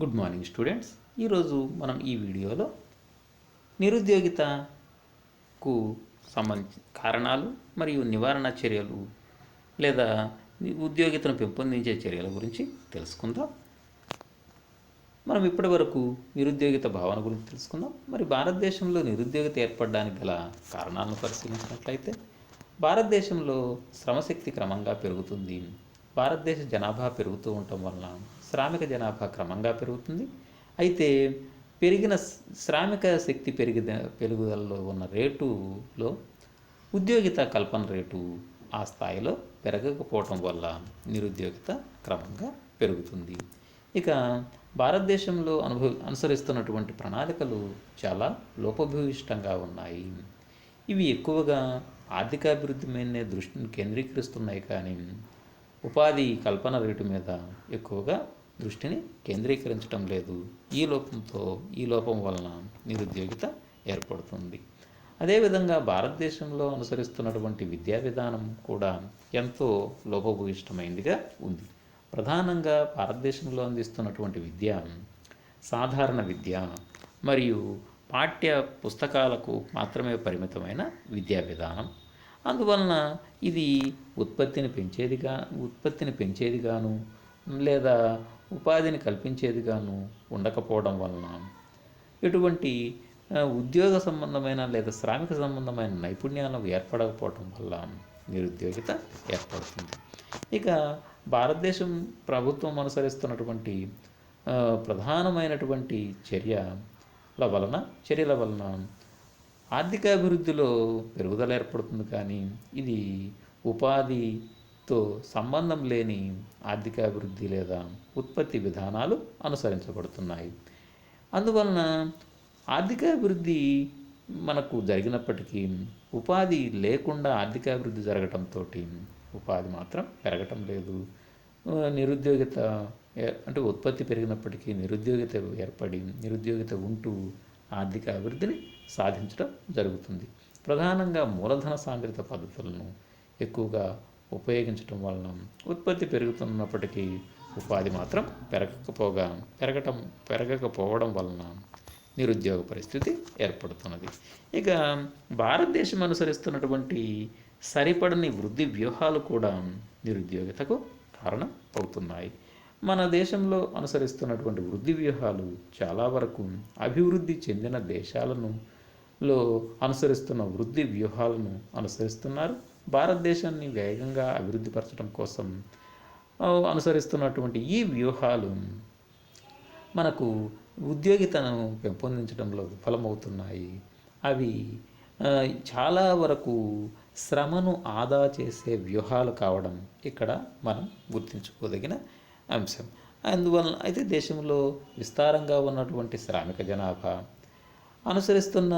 Good morning students. ఈరోజు మనం ఈ వీడియోలో నిరుద్యోగితకు సంబంధించి కారణాలు మరియు నివారణ చర్యలు లేదా ఉద్యోగితను పెంపొందించే చర్యల గురించి తెలుసుకుందాం. మనం ఇప్పటి వరకు నిరుద్యోగిత భావన గురించి తెలుసుకుందాం. మరి భారతదేశంలో నిరుద్యోగిత ఏర్పడడానికి గల కారణాలను పరిశీలించినట్లయితే భారతదేశంలో శ్రమశక్తి క్రమంగా పెరుగుతుంది. భారతదేశ జనాభా పెరుగుతూ ఉండటం వలన శ్రామిక జనాభా క్రమంగా పెరుగుతుంది. అయితే పెరిగిన శ్రామిక శక్తి పెరిగిన పెరుగుదలలో ఉన్న రేటులో ఉద్యోగిత కల్పన రేటు ఆ స్థాయిలో పెరగకపోవటం వల్ల నిరుద్యోగిత క్రమంగా పెరుగుతుంది. ఇక భారతదేశంలో అనుభవ అనుసరిస్తున్నటువంటి ప్రణాళికలు చాలా లోపభూయిష్టంగా ఉన్నాయి. ఇవి ఎక్కువగా ఆర్థికాభివృద్ధి మీదనే దృష్టిని కేంద్రీకరిస్తున్నాయి కానీ ఉపాధి కల్పన రేటు మీద ఎక్కువగా దృష్టిని కేంద్రీకరించడం లేదు. ఈ లోపంతో ఈ లోపం వలన నిరుద్యోగిత ఏర్పడుతుంది. అదేవిధంగా భారతదేశంలో అనుసరిస్తున్నటువంటి విద్యా విధానం కూడా ఎంతో లోపభూయిష్టమైనదిగా ఉంది. ప్రధానంగా భారతదేశంలో అందిస్తున్నటువంటి విద్య సాధారణ విద్య మరియు పాఠ్య పుస్తకాలకు మాత్రమే పరిమితమైన విద్యా విధానం. అందువలన ఇది ఉత్పత్తిని పెంచేదిగా ఉత్పత్తిని పెంచేదిగాను లేదా ఉపాధిని కల్పించేదిగాను ఉండకపోవడం వలన ఇటువంటి ఉద్యోగ సంబంధమైన లేదా శ్రామిక సంబంధమైన నైపుణ్యాలు ఏర్పడకపోవటం వల్ల నిరుద్యోగిత ఏర్పడుతుంది. ఇక భారతదేశం ప్రభుత్వం అనుసరిస్తున్నటువంటి ప్రధానమైనటువంటి చర్యల వలన చర్యల వలన ఆర్థికాభివృద్ధిలో పెరుగుదల ఏర్పడుతుంది కానీ ఇది ఉపాధి తో సంబంధం లేని ఆర్థికాభివృద్ధి లేదా ఉత్పత్తి విధానాలు అనుసరించబడుతున్నాయి. అందువలన ఆర్థికాభివృద్ధి మనకు జరిగినప్పటికీ ఉపాధి లేకుండా ఆర్థికాభివృద్ధి జరగటంతో ఉపాధి మాత్రం పెరగటం లేదు. నిరుద్యోగిత అంటే ఉత్పత్తి పెరిగినప్పటికీ నిరుద్యోగిత ఏర్పడి నిరుద్యోగిత ఉంటూ ఆర్థిక అభివృద్ధిని సాధించడం జరుగుతుంది. ప్రధానంగా మూలధన సాంద్రిత పద్ధతులను ఎక్కువగా ఉపయోగించటం వలన ఉత్పత్తి పెరుగుతున్నప్పటికీ ఉపాధి మాత్రం పెరగకపోగా పెరగటం పెరగకపోవడం వలన నిరుద్యోగ పరిస్థితి ఏర్పడుతున్నది. ఇక భారతదేశం అనుసరిస్తున్నటువంటి సరిపడని వృద్ధి వ్యూహాలు కూడా నిరుద్యోగితకు కారణం అవుతున్నాయి. మన దేశంలో అనుసరిస్తున్నటువంటి వృద్ధి వ్యూహాలు చాలా వరకు అభివృద్ధి చెందిన దేశాలను లో అనుసరిస్తున్న వృద్ధి వ్యూహాలను అనుసరిస్తున్నారు. భారతదేశాన్ని వేగంగా అభివృద్ధి పరచడం కోసం అనుసరిస్తున్నటువంటి ఈ వ్యూహాలు మనకు ఉద్యోగితను పెంపొందించడంలో విఫలమవుతున్నాయి. అవి చాలా వరకు శ్రమను ఆదా చేసే వ్యూహాలు కావడం ఇక్కడ మనం గుర్తించుకోదగిన అంశం. అందువలన అయితే దేశంలో విస్తారంగా ఉన్నటువంటి శ్రామిక జనాభా అనుసరిస్తున్న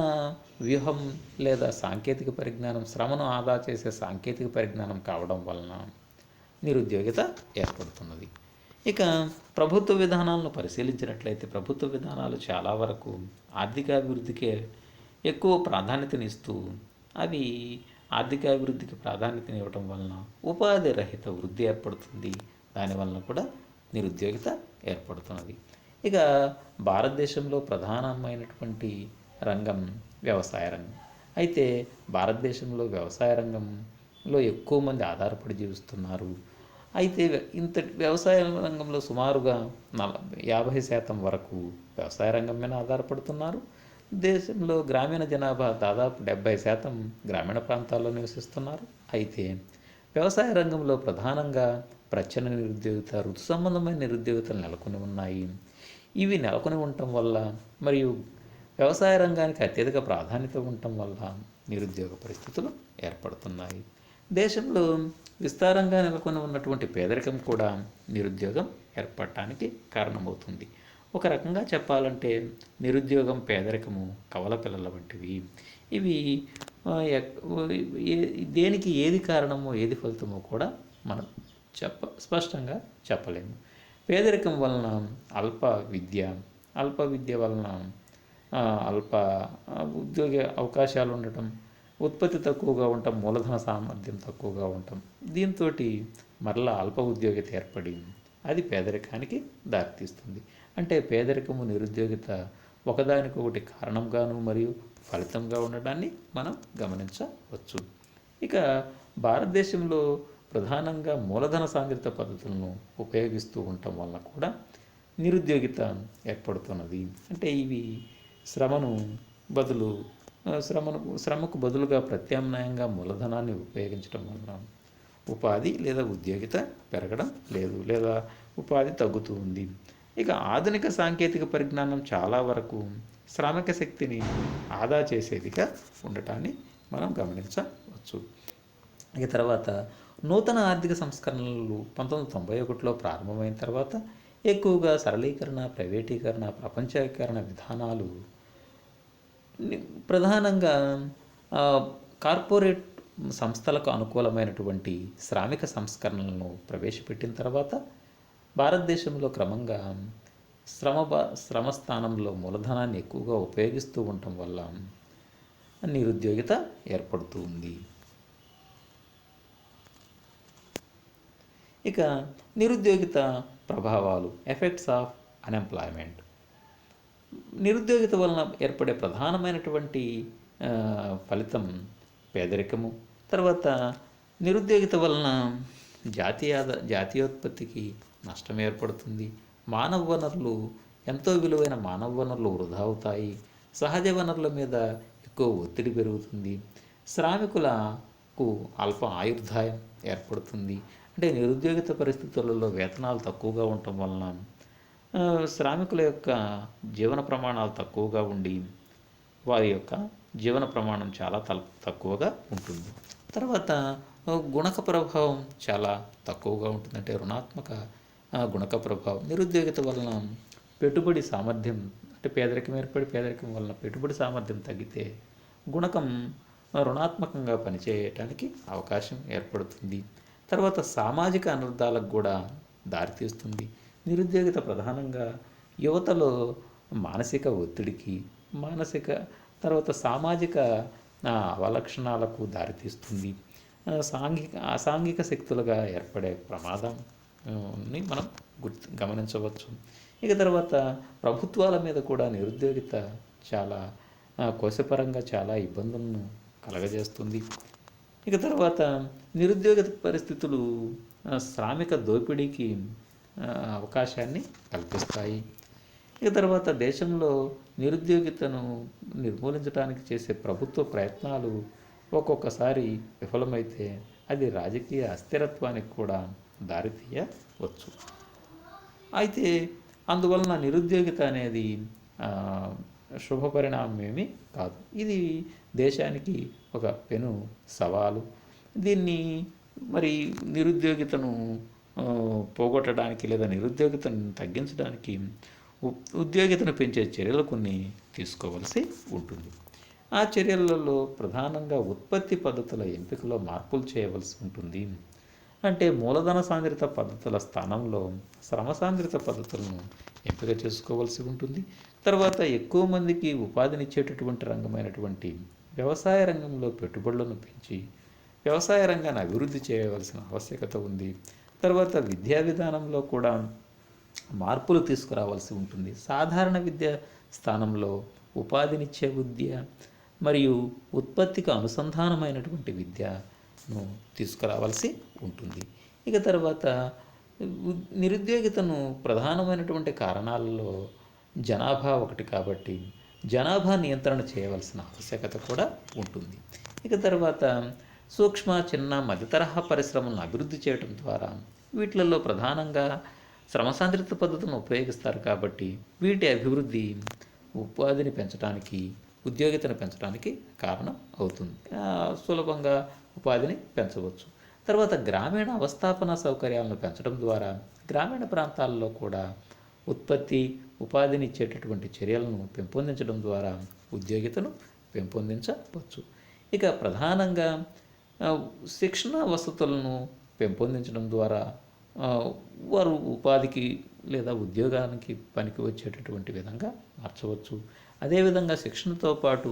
వ్యూహం లేదా సాంకేతిక పరిజ్ఞానం శ్రమను ఆదా చేసే సాంకేతిక పరిజ్ఞానం కావడం వలన నిరుద్యోగిత ఏర్పడుతున్నది. ఇక ప్రభుత్వ విధానాలను పరిశీలించినట్లయితే ప్రభుత్వ విధానాలు చాలా వరకు ఆర్థికాభివృద్ధికే ఎక్కువ ప్రాధాన్యతనిస్తూ అవి ఆర్థికాభివృద్ధికి ప్రాధాన్యతనివ్వటం వలన ఉపాధి రహిత వృద్ధి ఏర్పడుతుంది. దానివలన కూడా నిరుద్యోగిత ఏర్పడుతున్నది. ఇక భారతదేశంలో ప్రధానమైనటువంటి రంగం వ్యవసాయ రంగం. అయితే భారతదేశంలో వ్యవసాయ రంగంలో ఎక్కువ మంది ఆధారపడి జీవిస్తున్నారు. అయితే ఇంత వ్యవసాయ రంగంలో సుమారుగా నలభై యాభై శాతం వరకు వ్యవసాయ రంగం మీద ఆధారపడుతున్నారు. దేశంలో గ్రామీణ జనాభా దాదాపు డెబ్బై శాతం గ్రామీణ ప్రాంతాల్లో నివసిస్తున్నారు. అయితే వ్యవసాయ రంగంలో ప్రధానంగా ప్రచ్ఛన్న నిరుద్యోగిత ఋతు సంబంధమైన నిరుద్యోగితలు నెలకొని ఉన్నాయి. ఇవి నెలకొని ఉండటం వల్ల మరియు వ్యవసాయ రంగానికి అత్యధిక ప్రాధాన్యత ఉండటం వల్ల నిరుద్యోగ పరిస్థితులు ఏర్పడుతున్నాయి. దేశంలో విస్తారంగా నెలకొని ఉన్నటువంటి పేదరికం కూడా నిరుద్యోగం ఏర్పడటానికి కారణమవుతుంది. ఒక రకంగా చెప్పాలంటే నిరుద్యోగం పేదరికము కవల పిల్లల వంటివి. ఇవి దేనికి ఏది కారణమో ఏది ఫలితమో కూడా మనం చెప్ప స్పష్టంగా చెప్పలేము. పేదరికం వలన అల్ప విద్య అల్ప విద్య వలన అల్ప ఉద్యోగ అవకాశాలు ఉండటం ఉత్పత్తి తక్కువగా ఉండటం మూలధన సామర్థ్యం తక్కువగా ఉండటం దీంతో మరలా అల్ప ఉద్యోగిత ఏర్పడి అది పేదరికానికి దారితీస్తుంది. అంటే పేదరికము నిరుద్యోగిత ఒకదానికొకటి కారణంగాను మరియు ఫలితంగా ఉండడాన్ని మనం గమనించవచ్చు. ఇక భారతదేశంలో ప్రధానంగా మూలధన సాంద్రిత పద్ధతులను ఉపయోగిస్తూ ఉండటం వలన కూడా నిరుద్యోగిత ఏర్పడుతున్నది. అంటే ఇవి శ్రమను బదులు శ్రమను శ్రమకు బదులుగా ప్రత్యామ్నాయంగా మూలధనాన్ని ఉపయోగించడం వలన ఉపాధి లేదా ఉద్యోగిత పెరగడం లేదు లేదా ఉపాధి తగ్గుతూ ఉంది. ఇక ఆధునిక సాంకేతిక పరిజ్ఞానం చాలా వరకు శ్రామిక శక్తిని ఆదా చేసేదిగా ఉండటాన్ని మనం గమనించవచ్చు. ఇక తర్వాత నూతన ఆర్థిక సంస్కరణలు పంతొమ్మిది తొంభై ఒకటిలో ప్రారంభమైన తర్వాత ఎక్కువగా సరళీకరణ ప్రైవేటీకరణ ప్రపంచీకరణ విధానాలు ప్రధానంగా కార్పొరేట్ సంస్థలకు అనుకూలమైనటువంటి శ్రామిక సంస్కరణలను ప్రవేశపెట్టిన తర్వాత భారతదేశంలో క్రమంగా శ్రమ శ్రమ స్థానంలో మూలధనాన్ని ఎక్కువగా ఉపయోగిస్తూ ఉండటం వల్ల నిరుద్యోగిత ఏర్పడుతూ ఉంది. ఇక నిరుద్యోగిత ప్రభావాలు ఎఫెక్ట్స్ ఆఫ్ అన్ఎంప్లాయ్మెంట్ నిరుద్యోగిత వలన ఏర్పడే ప్రధానమైనటువంటి ఫలితం పేదరికము. తర్వాత నిరుద్యోగిత వలన జాతీయ జాతీయోత్పత్తికి నష్టం ఏర్పడుతుంది. మానవ వనరులు ఎంతో విలువైన మానవ వనరులు వృధా అవుతాయి. సహజ వనరుల మీద ఎక్కువ ఒత్తిడి పెరుగుతుంది. శ్రామికులకు అల్ప ఆయుర్దాయం ఏర్పడుతుంది. అంటే నిరుద్యోగిత పరిస్థితులలో వేతనాలు తక్కువగా ఉండటం వలన శ్రామికుల యొక్క జీవన ప్రమాణాలు తక్కువగా ఉండి వారి యొక్క జీవన ప్రమాణం చాలా తల్ తక్కువగా ఉంటుంది. తర్వాత గుణక ప్రభావం చాలా తక్కువగా ఉంటుంది. అంటే రుణాత్మక గుణక ప్రభావం. నిరుద్యోగిత వలన పెట్టుబడి సామర్థ్యం అంటే పేదరికం ఏర్పడి పేదరికం వలన పెట్టుబడి సామర్థ్యం తగ్గితే గుణకం రుణాత్మకంగా పనిచేయటానికి అవకాశం ఏర్పడుతుంది. తర్వాత సామాజిక అనర్థాలకు కూడా దారితీస్తుంది నిరుద్యోగిత ప్రధానంగా యువతలో మానసిక ఒత్తిడికి మానసిక తర్వాత సామాజిక అవలక్షణాలకు దారితీస్తుంది సాంఘిక అసాంఘిక శక్తులుగా ఏర్పడే ప్రమాదం మనం గుర్తు గమనించవచ్చు. ఇక తర్వాత ప్రభుత్వాల మీద కూడా నిరుద్యోగిత చాలా కోశపరంగా చాలా ఇబ్బందులను కలగజేస్తుంది. ఇక తర్వాత నిరుద్యోగ పరిస్థితులు శ్రామిక దోపిడీకి అవకాశాన్ని కల్పిస్తాయి. ఇక తర్వాత దేశంలో నిరుద్యోగితను నిర్మూలించడానికి చేసే ప్రభుత్వ ప్రయత్నాలు ఒక్కొక్కసారి విఫలమైతే అది రాజకీయ అస్థిరత్వానికి కూడా దారితీయవచ్చు. అయితే అందువలన నిరుద్యోగిత అనేది శుభ పరిణామం ఏమీ కాదు. ఇది దేశానికి ఒక పెను సవాలు. దీన్ని మరి నిరుద్యోగితను పోగొట్టడానికి లేదా నిరుద్యోగితను తగ్గించడానికి ఉద్యోగితను పెంచే చర్యలు కొన్ని తీసుకోవలసి ఉంటుంది. ఆ చర్యలలో ప్రధానంగా ఉత్పత్తి పద్ధతుల ఎంపికలో మార్పులు చేయవలసి ఉంటుంది. అంటే మూలధన సాంద్రిత పద్ధతుల స్థానంలో శ్రమ సాంద్రిత పద్ధతులను ఎంపిక చేసుకోవాల్సి ఉంటుంది. తర్వాత ఎక్కువ మందికి ఉపాధినిచ్చేటటువంటి రంగమైనటువంటి వ్యవసాయ రంగంలో పెట్టుబడులను పెంచి వ్యవసాయ రంగాన్ని అభివృద్ధి చేయవలసిన ఆవశ్యకత ఉంది. తర్వాత విద్యా విధానంలో కూడా మార్పులు తీసుకురావాల్సి ఉంటుంది. సాధారణ విద్య స్థానంలో ఉపాధినిచ్చే విద్య మరియు ఉత్పత్తికి అనుసంధానమైనటువంటి విద్యను తీసుకురావాల్సి ఉంటుంది. ఇక తర్వాత నిరుద్యోగితను ప్రధానమైనటువంటి కారణాలలో జనాభా ఒకటి కాబట్టి జనాభా నియంత్రణ చేయవలసిన ఆవశ్యకత కూడా ఉంటుంది. ఇక తర్వాత సూక్ష్మ చిన్న మధ్యతరహా పరిశ్రమలను అభివృద్ధి చేయడం ద్వారా వీటిలలో ప్రధానంగా శ్రమ సాంద్రిత పద్ధతులను ఉపయోగిస్తారు కాబట్టి వీటి అభివృద్ధి ఉపాధిని పెంచడానికి ఉద్యోగితను పెంచడానికి కారణం అవుతుంది. సులభంగా ఉపాధిని పెంచవచ్చు. తర్వాత గ్రామీణ అవస్థాపన సౌకర్యాలను పెంచడం ద్వారా గ్రామీణ ప్రాంతాల్లో కూడా ఉత్పత్తి ఉపాధిని ఇచ్చేటటువంటి చర్యలను పెంపొందించడం ద్వారా ఉద్యోగితను పెంపొందించవచ్చు. ఇక ప్రధానంగా శిక్షణ వసతులను పెంపొందించడం ద్వారా వారు ఉపాధికి లేదా ఉద్యోగానికి పనికి వచ్చేటటువంటి విధంగా మార్చవచ్చు. అదేవిధంగా శిక్షణతో పాటు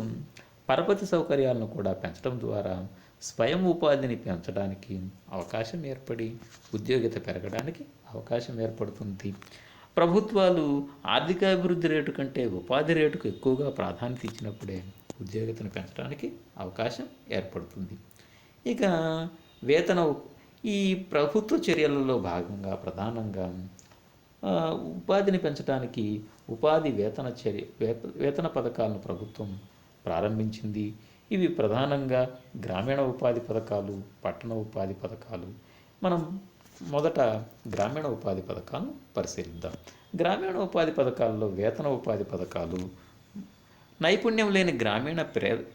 పరపతి సౌకర్యాలను కూడా పెంచడం ద్వారా స్వయం ఉపాధిని పెంచడానికి అవకాశం ఏర్పడి ఉద్యోగిత పెరగడానికి అవకాశం ఏర్పడుతుంది. ప్రభుత్వాలు ఆర్థికాభివృద్ధి రేటు కంటే ఉపాధి రేటుకు ఎక్కువగా ప్రాధాన్యత ఇచ్చినప్పుడే ఉద్యోగితను పెంచడానికి అవకాశం ఏర్పడుతుంది. ఇక వేతన ఈ ప్రభుత్వ చర్యలలో భాగంగా ప్రధానంగా ఉపాధిని పెంచడానికి ఉపాధి వేతన చర్య వేత- వేతన పథకాలను ప్రభుత్వం ప్రారంభించింది. ఇవి ప్రధానంగా గ్రామీణ ఉపాధి పథకాలు పట్టణ ఉపాధి పథకాలు. మనం మొదట గ్రామీణ ఉపాధి పథకాలను పరిశీలిద్దాం. గ్రామీణ ఉపాధి పథకాల్లో వేతన ఉపాధి పథకాలు నైపుణ్యం లేని గ్రామీణ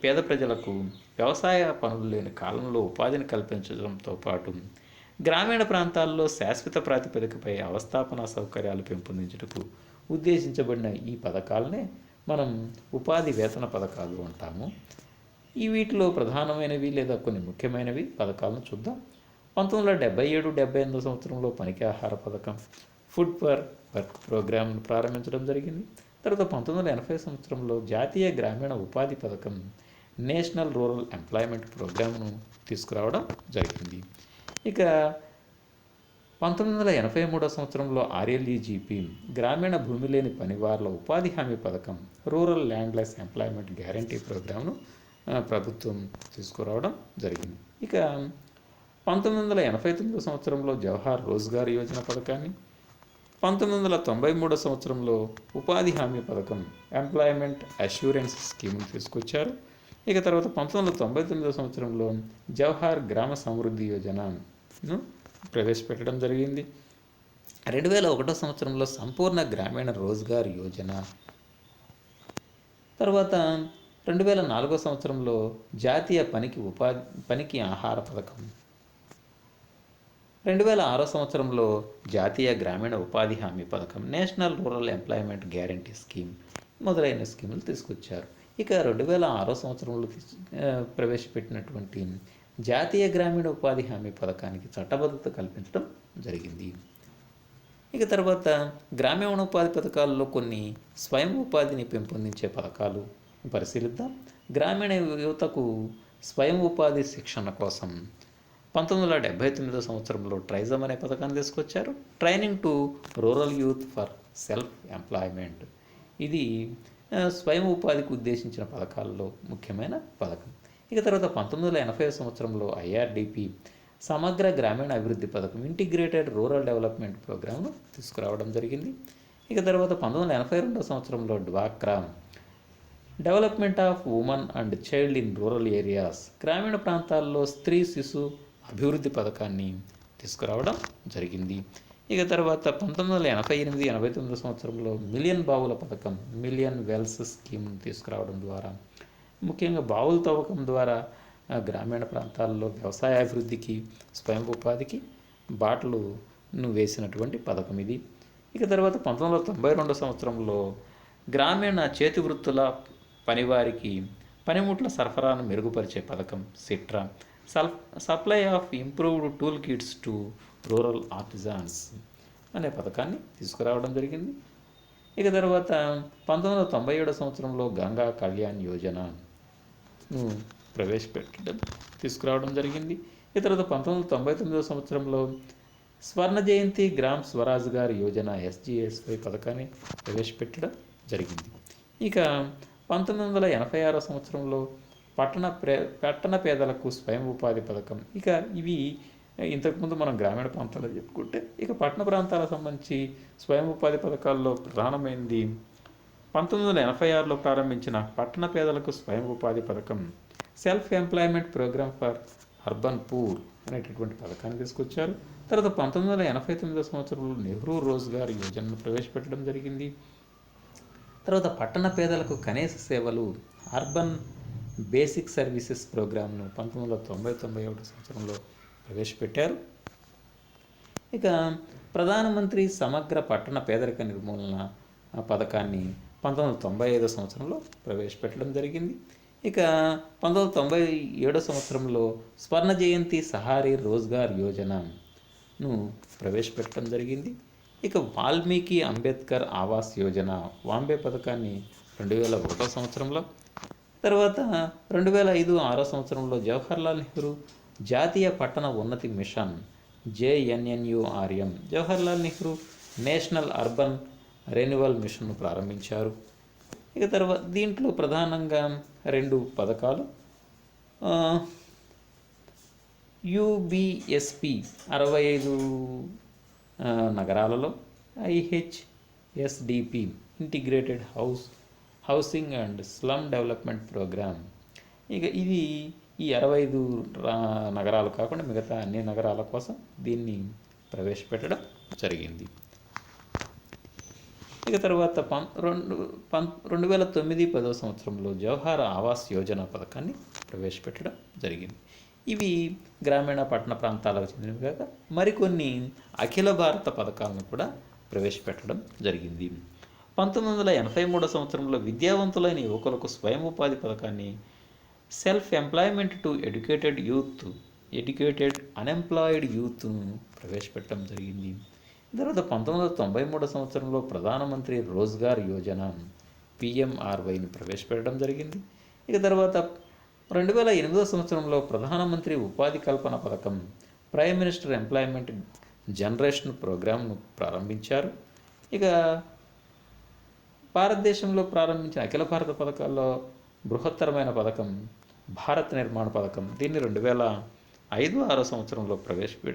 పేద ప్రజలకు వ్యవసాయ పనులు లేని కాలంలో ఉపాధిని కల్పించడంతో పాటు గ్రామీణ ప్రాంతాల్లో శాశ్వత ప్రాతిపదికపై అవస్థాపన సౌకర్యాలు పెంపొందించుటకు ఉద్దేశించబడిన ఈ పథకాలనే మనం ఉపాధి వేతన పథకాలు అంటాము. ఈ వీటిలో ప్రధానమైనవి లేదా కొన్ని ముఖ్యమైనవి పథకాలను చూద్దాం. పంతొమ్మిది వందల డెబ్బై ఏడు డెబ్బై ఎనిమిదో సంవత్సరంలో పనికి ఆహార పథకం ఫుడ్ ఫర్ వర్క్ ప్రోగ్రామ్ను ప్రారంభించడం జరిగింది. తర్వాత పంతొమ్మిది వందల ఎనభై సంవత్సరంలో జాతీయ గ్రామీణ ఉపాధి పథకం నేషనల్ రూరల్ ఎంప్లాయ్మెంట్ ప్రోగ్రామ్ను తీసుకురావడం జరిగింది. ఇక పంతొమ్మిది వందల ఎనభై మూడో సంవత్సరంలో ఆర్ఎల్ఈజీపీ గ్రామీణ భూమి లేని పనివారుల ఉపాధి హామీ పథకం రూరల్ ల్యాండ్లెస్ ఎంప్లాయ్మెంట్ గ్యారంటీ ప్రోగ్రామ్ను ప్రభుత్వం తీసుకురావడం జరిగింది. ఇక పంతొమ్మిది వందల ఎనభై తొమ్మిదో సంవత్సరంలో జవహర్ రోజ్గార్ యోజన పథకాన్ని పంతొమ్మిది వందల తొంభై మూడో సంవత్సరంలో ఉపాధి హామీ పథకం ఎంప్లాయ్మెంట్ అష్యూరెన్స్ స్కీమ్ని తీసుకొచ్చారు. ఇక తర్వాత పంతొమ్మిది వందల తొంభై తొమ్మిదో సంవత్సరంలో జవహర్ గ్రామ సమృద్ధి యోజనను ప్రవేశపెట్టడం జరిగింది. రెండు వేల ఒకటో సంవత్సరంలో సంపూర్ణ గ్రామీణ రోజ్గార్ యోజన. తర్వాత రెండు వేల నాలుగో సంవత్సరంలో జాతీయ పనికి ఉపాధి పనికి ఆహార పథకం. రెండు వేల ఆరో సంవత్సరంలో జాతీయ గ్రామీణ ఉపాధి హామీ పథకం national rural employment guarantee scheme మొదలైన స్కీములు తీసుకొచ్చారు. ఇక రెండు వేల ఆరో సంవత్సరంలో తీసు- ప్రవేశపెట్టినటువంటి జాతీయ గ్రామీణ ఉపాధి హామీ పథకానికి చట్టబద్ధత కల్పించడం జరిగింది. ఇక తర్వాత గ్రామీణ ఉపాధి పథకాల్లో కొన్ని స్వయం ఉపాధిని పెంపొందించే పథకాలు పరిశీలిద్దాం. గ్రామీణ యువతకు స్వయం ఉపాధి శిక్షణ కోసం పంతొమ్మిది వందల డెబ్బై తొమ్మిదో సంవత్సరంలో ట్రైజమ్ అనే పథకాన్ని తీసుకొచ్చారు. Training to rural youth for self employment ఇది స్వయం ఉపాధికి ఉద్దేశించిన పథకాల్లో ముఖ్యమైన పథకం. ఇక తర్వాత పంతొమ్మిది వందల ఎనభై సంవత్సరంలో ఐఆర్డిపి సమగ్ర గ్రామీణ అభివృద్ధి పథకం ఇంటిగ్రేటెడ్ రూరల్ డెవలప్మెంట్ ప్రోగ్రామ్ను తీసుకురావడం జరిగింది. ఇక తర్వాత పంతొమ్మిది వందల ఎనభై రెండో సంవత్సరంలో డ్వాక్రా development of women and child in rural areas గ్రామీణ ప్రాంతాల్లో స్త్రీ శిశు అభివృద్ధి పథకాన్ని తీసుకురావడం జరిగింది. ఇక తర్వాత పంతొమ్మిది వందల ఎనభై ఎనిమిది ఎనభై తొమ్మిది సంవత్సరంలో మిలియన్ బావుల పథకం మిలియన్ వెల్స్ స్కీమ్ తీసుకురావడం ద్వారా ముఖ్యంగా బావుల తవ్వకం ద్వారా గ్రామీణ ప్రాంతాల్లో వ్యవసాయ అభివృద్ధికి స్వయం ఉపాధికి బాటలును వేసినటువంటి పథకం ఇది. ఇక తర్వాత పంతొమ్మిది వందల తొంభై రెండు సంవత్సరంలో గ్రామీణ చేతి వృత్తుల పనివారికి పనిముట్ల సరఫరాను మెరుగుపరిచే పథకం SITRA. Supply of improved tool kits to rural artisans అనే పథకాన్ని తీసుకురావడం జరిగింది. ఇక తర్వాత పంతొమ్మిది వందల తొంభై ఏడో సంవత్సరంలో గంగా కళ్యాణ్ యోజనను ప్రవేశపెట్టడం తీసుకురావడం జరిగింది. ఈ తర్వాత పంతొమ్మిది వందల తొంభై తొమ్మిదో సంవత్సరంలో స్వర్ణ జయంతి గ్రామ్ స్వరాజ్ గారి యోజన ఎస్జిఎస్వై పథకాన్ని ప్రవేశపెట్టడం జరిగింది. ఇక పంతొమ్మిది వందల ఎనభై ఆరో సంవత్సరంలో పట్టణ ప్రే పట్టణ పేదలకు స్వయం ఉపాధి పథకం. ఇక ఇవి ఇంతకుముందు మనం గ్రామీణ ప్రాంతాల్లో చెప్పుకుంటే ఇక పట్టణ ప్రాంతాలకు సంబంధించి స్వయం ఉపాధి పథకాల్లో ప్రధానమైనది పంతొమ్మిది వందల ఎనభై ఆరులో ప్రారంభించిన పట్టణ పేదలకు స్వయం ఉపాధి పథకం self employment program for urban poor అనేటటువంటి పథకాన్ని తీసుకొచ్చారు. తర్వాత పంతొమ్మిది వందల ఎనభై తొమ్మిదో సంవత్సరంలో నెహ్రూ రోజ్గార్ యోజనను ప్రవేశపెట్టడం జరిగింది. తర్వాత పట్టణ పేదలకు కనీస సేవలు అర్బన్ బేసిక్ సర్వీసెస్ ప్రోగ్రామ్ను పంతొమ్మిది వందల తొంభై తొంభై ఒకటి సంవత్సరంలో ప్రవేశపెట్టారు. ఇక ప్రధానమంత్రి సమగ్ర పట్టణ పేదరిక నిర్మూలన పథకాన్ని పంతొమ్మిది వందల తొంభై ఐదో సంవత్సరంలో ప్రవేశపెట్టడం జరిగింది. ఇక పంతొమ్మిది వందల తొంభై ఏడో సంవత్సరంలో స్వర్ణ జయంతి సహారీ రోజ్గార్ యోజనను ప్రవేశపెట్టడం జరిగింది. ఇక వాల్మీకి అంబేద్కర్ ఆవాస్ యోజన వాంబే పథకాన్ని రెండు వేల ఒకటో సంవత్సరంలో తర్వాత రెండు వేల ఐదు ఆరో సంవత్సరంలో జవహర్లాల్ నెహ్రూ జాతీయ పట్టణ ఉన్నతి mission JNNURM. Jawaharlal Nehru national urban renewal మిషన్ను ప్రారంభించారు. ఇక తర్వాత దీంట్లో ప్రధానంగా రెండు పథకాలు. ఆ, యుబిఎస్పి అరవై ఐదు నగరాలలో IHSDP integrated house housing and slum development program. ఇక ఇది ఈ అరవై ఐదు నగరాలు కాకుండా మిగతా అన్ని నగరాల కోసం దీన్ని ప్రవేశపెట్టడం జరిగింది. ఇక తర్వాత పం రెండు పం రెండు వేల తొమ్మిది పదో సంవత్సరంలో జవహర్ ఆవాస్ యోజన పథకాన్ని ప్రవేశపెట్టడం జరిగింది. ఇవి గ్రామీణ పట్టణ ప్రాంతాలకు చెందినవి కాక మరికొన్ని అఖిల భారత పథకాలను కూడా ప్రవేశపెట్టడం జరిగింది. పంతొమ్మిది వందల ఎనభై మూడో సంవత్సరంలో విద్యావంతులైన యువకులకు స్వయం ఉపాధి పథకాన్ని self employment to educated youth educated unemployed యూత్ను ప్రవేశపెట్టడం జరిగింది. తర్వాత పంతొమ్మిది వందల తొంభై మూడో సంవత్సరంలో ప్రధానమంత్రి రోజ్గార్ యోజన పిఎంఆర్వైని ప్రవేశపెట్టడం జరిగింది. ఇక తర్వాత రెండు వేల ఎనిమిదో సంవత్సరంలో ప్రధానమంత్రి ఉపాధి కల్పన పథకం ప్రైమ్ మినిస్టర్ ఎంప్లాయ్మెంట్ జనరేషన్ ప్రోగ్రామ్ను ప్రారంభించారు. ఇక భారతదేశంలో ప్రారంభించిన అఖిల భారత పథకాల్లో బృహత్తరమైన పథకం భారత్ నిర్మాణ పథకం. దీన్ని రెండు వేల ఐదు ఆరో సంవత్సరంలో ప్రవేశపె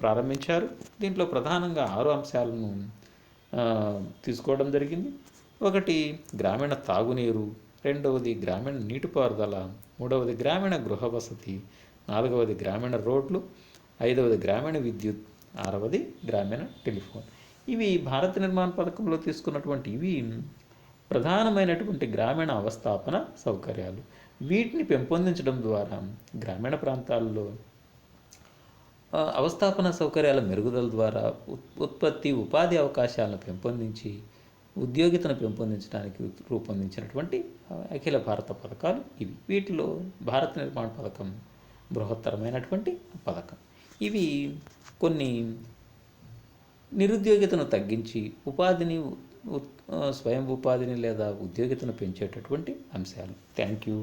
ప్రారంభించారు. దీంట్లో ప్రధానంగా ఆరు అంశాలను తీసుకోవడం జరిగింది. ఒకటి గ్రామీణ తాగునీరు రెండవది గ్రామీణ నీటిపారుదల మూడవది గ్రామీణ గృహ వసతి నాలుగవది గ్రామీణ రోడ్లు ఐదవది గ్రామీణ విద్యుత్ ఆరవది గ్రామీణ టెలిఫోన్. ఇవి భారత నిర్మాణ పథకంలో తీసుకున్నటువంటి ఇవి ప్రధానమైనటువంటి గ్రామీణ అవస్థాపన సౌకర్యాలు. వీటిని పెంపొందించడం ద్వారా గ్రామీణ ప్రాంతాల్లో అవస్థాపన సౌకర్యాల మెరుగుదల ద్వారా ఉత్- ఉత్పత్తి ఉపాధి అవకాశాలను పెంపొందించి ఉద్యోగితను పెంపొందించడానికి రూపొందించినటువంటి అఖిల భారత పథకాలు ఇవి. వీటిలో భారత నిర్మాణ పథకం బృహత్తరమైనటువంటి పథకం. ఇవి కొన్ని నిరుద్యోగితను తగ్గించి ఉపాధిని స్వయం ఉపాధిని లేదా ఉద్యోగితను పెంచేటటువంటి అంశాలు. Thank you